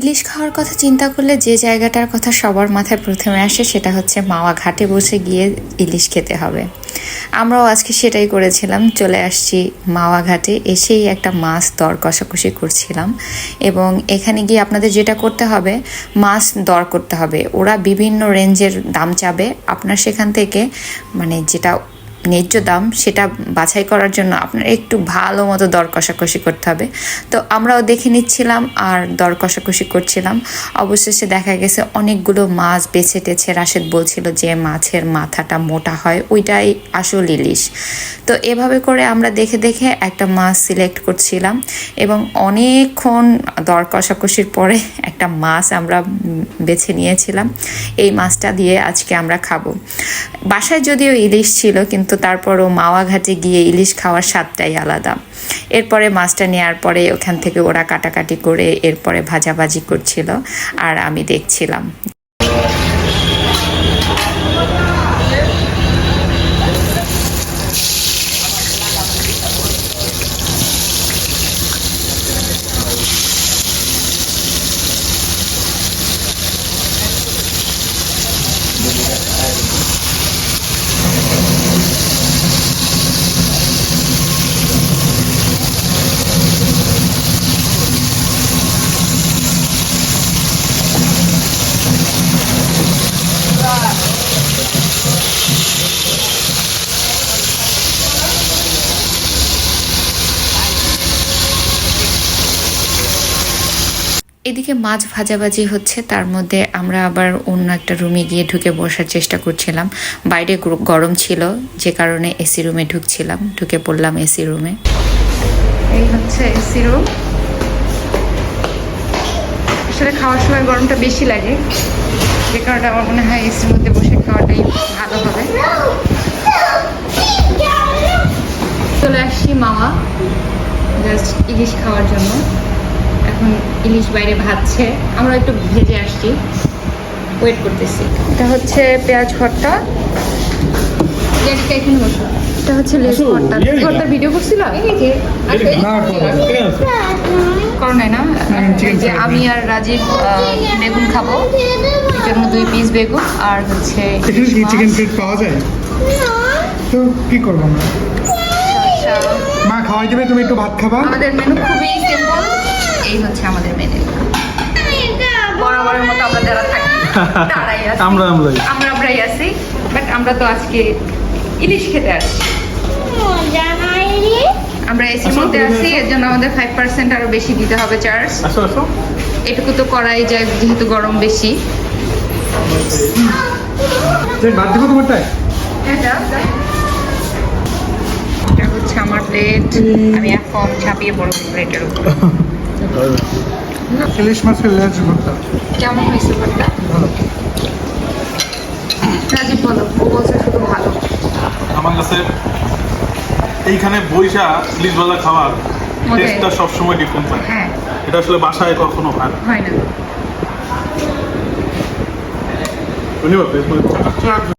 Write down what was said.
ইলিশ খাওয়ার কথা চিন্তা করলে যে জায়গাটার কথা সবার মাথায় প্রথমে আসে সেটা হচ্ছে মাওয়া ঘাটে বসে গিয়ে ইলিশ খেতে হবে। আমরাও আজকে সেটাই করেছিলাম, চলে আসছি মাওয়া ঘাটে, এসেই একটা মাছ দর কষাকষি করছিলাম এবং এখানে গিয়ে আপনাদের যেটা করতে হবে, মাছ দর করতে হবে। ওরা বিভিন্ন রেঞ্জের দাম চাবে। আপনার সেখান থেকে মানে যেটা ন্যায্য দাম সেটা বাছাই করার জন্য আপনার একটু ভালো মতো দর কষাকষি করতে হবে। তো আমরাও দেখে নিচ্ছিলাম আর দর কষাকষি করছিলাম। অবশেষে দেখা গেছে অনেকগুলো মাছ বেছে টেছে রাশেদ বলছিল যে মাছের মাথাটা মোটা হয়, ওইটাই আসল ইলিশ। তো এভাবে করে আমরা দেখে দেখে একটা মাছ সিলেক্ট করছিলাম এবং অনেকক্ষণ দর কষাকষির পরে একটা মাছ আমরা বেছে নিয়েছিলাম। এই মাছটা দিয়ে আজকে আমরা খাব। বাসায় যদিও ইলিশ ছিল, কিন্তু তারপরও মাওয়া ঘাটে গিয়ে ইলিশ খাওয়ার স্বাদটাই আলাদা। এরপরে মাছটা নেওয়ার পরে ওখান থেকে ওরা কাটাকাটি করে এরপরে ভাজাভাজি করছিল, আর আমি দেখছিলাম। এদিকে মাছ ভাজাভাজি হচ্ছে, তার মধ্যে আমরা আবার অন্য একটা রুমে গিয়ে ঢুকে বসার চেষ্টা করছিলাম। বাইরে গরম ছিল, যে কারণে এসি রুমে ঢুকছিলাম, ঢুকে পড়লাম এসি রুমে। এই হচ্ছে এসি রুম। আসলে খাওয়ার সময় গরমটা বেশি লাগে যে কারণে আমার মনে হয় এসির মধ্যে বসে খাওয়াটাই ভালো হবে চলে আসছি মামা জাস্ট ইলিশ খাওয়ার জন্য এখন ইলিশ বাইরে ভাজছে আমরা একটু ভেজে আসছি ওয়েট করতেছি এটা হচ্ছে পেঁয়াজ ভর্তা এখানে বসো এটা হচ্ছে লেস ভর্তা ইয়ে ভর্তা ভিডিও করছিল করো নাই না এই যে আমি আর রাজীব বেগুন খাব। জন্য দুই পিস বেগুন আর হচ্ছে চিকেন ফিট পাওয়া যায়? তো কি করব আমরা? মা খাওয়াই দেবে তুমি একটু ভাত খাবা। আমাদের মেনু খুবই সিম্পল এই হচ্ছে আমাদের মেনু বরাবরের মতো আমরা যারা থাকি তারাই আমরা আমরাই আমরা আমরাই আছি বাট আমরা তো আজকে ইলিশ খেতে আসছি। আমরা এসির মধ্যে আছি এর জন্য আমাদের ফাইভ পার্সেন্ট আরও বেশি দিতে হবে চার্জ আসো আসো। এটুকু তো করাই যায় যেহেতু গরম বেশি। এটা। এটা হচ্ছে আমার প্লেট আমি এখন ছাপিয়ে পড়ব প্লেটের উপর। ইলিশ মাছের লেজ ভর্তা। কেমন হয়েছে ভাতটা ভালো। রাজীব বলো ও বলছে শুধু ভালো। আমার কাছে এইখানে বইসা ইলিশ ভাজা খাবার। টেস্টটা সবসময় ডিফারেন্ট থাকে হ্যাঁ। এটা আসলে বাসায় কখনো হয় না। হয় না। ধন্যবাদ